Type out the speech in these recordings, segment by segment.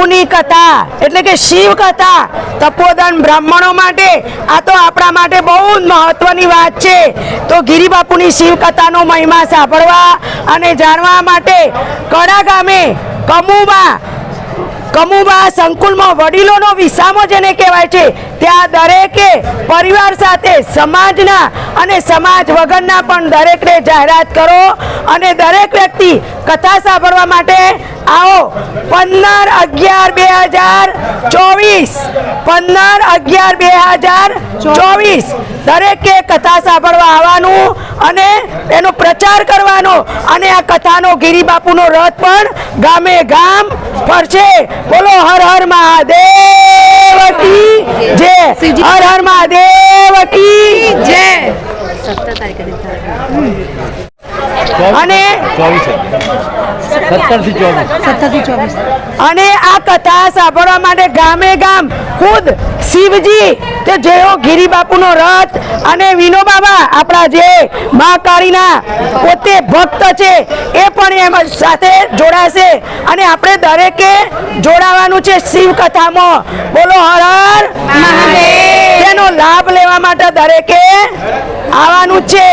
બાપુની કથા, એટલે કે શિવ કથા, તપોદન બ્રાહ્મણો માટે, આ તો આપણા માટે બહુ જ મહત્વની વાત છે. તો ગિરિબાપુની શિવ કથાનો મહિમા સાંભળવા અને જાણવા માટે કડા ગામે કમુમાં કમુબા સંકુલમાં વડીલોનો વિસામો જેને કહેવાય છે, ત્યાં દરેકે પરિવાર સાથે સમાજના અને સમાજ વગરના પણ દરેકને જાહેરાત કરો અને દરેક વ્યક્તિ કથા સાંભળવા માટે આવો. પંદર અગિયાર બે હજાર ચોવીસ. પંદર અગિયાર બે હજાર ચોવીસ. દરેકે કથા સાંભળવા આવવાનું અને એનો પ્રચાર કરવાનો અને આ કથાનો ગિરિબાપુનો રથ પણ ગામે ગામ ફરશે. બોલો હર હર મહાદેવ કી જય. હર હર મહાદેવ કી જય. અને ચોવીસ. અને આ કથા સાંભળવા માટે ગામે ગામ ખુદ શિવજી કે જેઓ ગિરિબાપુનો રથ અને વિનો બાબા આપણા જે મા કાળીના પોતે ભક્ત છે એ પણ એમ સાથે જોડાશે. અને આપણે દરેકે જોડાવાનું છે શિવ કથામાં. બોલો હર હર મહાદેવ. તેનો લાભ લેવા માટે દરેકે આવવાનું છે.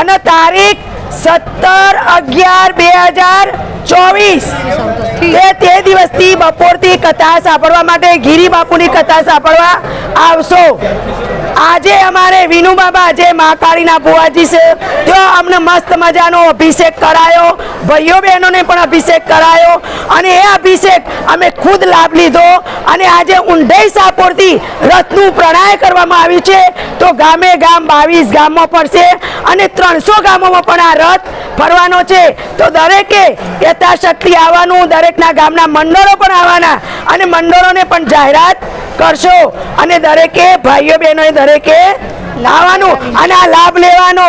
અને તારીખ સત્તર અગિયાર બે હજાર ચોવીસ. તે તે દિવસથી બપોરથી કથા સાંભળવા માટે ગિરી બાપુની કથા સાંભળવા આવશો. આજે અમારે વિનુ બાબા જે મહાકાળીના ભુવાજી છે અમને મસ્ત મજાનો અભિષેક કરાયો. ભાઈઓ બહેનોને પણ અભિષેક કરાયો. અને એ અભિષેક અમે ખુદ લાભ લીધો. અને આજે ઊંડાઈ સાપોરથી રથનું પ્રણય કરવામાં આવ્યું છે. તો ગામે ગામ બાવીસ ગામમાં પડશે અને ત્રણસો ગામોમાં પણ આ રથ ફરવાનો છે. તો દરેકે યથાશક્તિ આવવાનું, દરેકના ગામના મંડળો પણ આવવાના અને મંડળોને પણ જાહેરાત કરશો. અને દરેકે, ભાઈઓ બહેનોએ દરેકે લાવવાનું અને આ લાભ લેવાનો.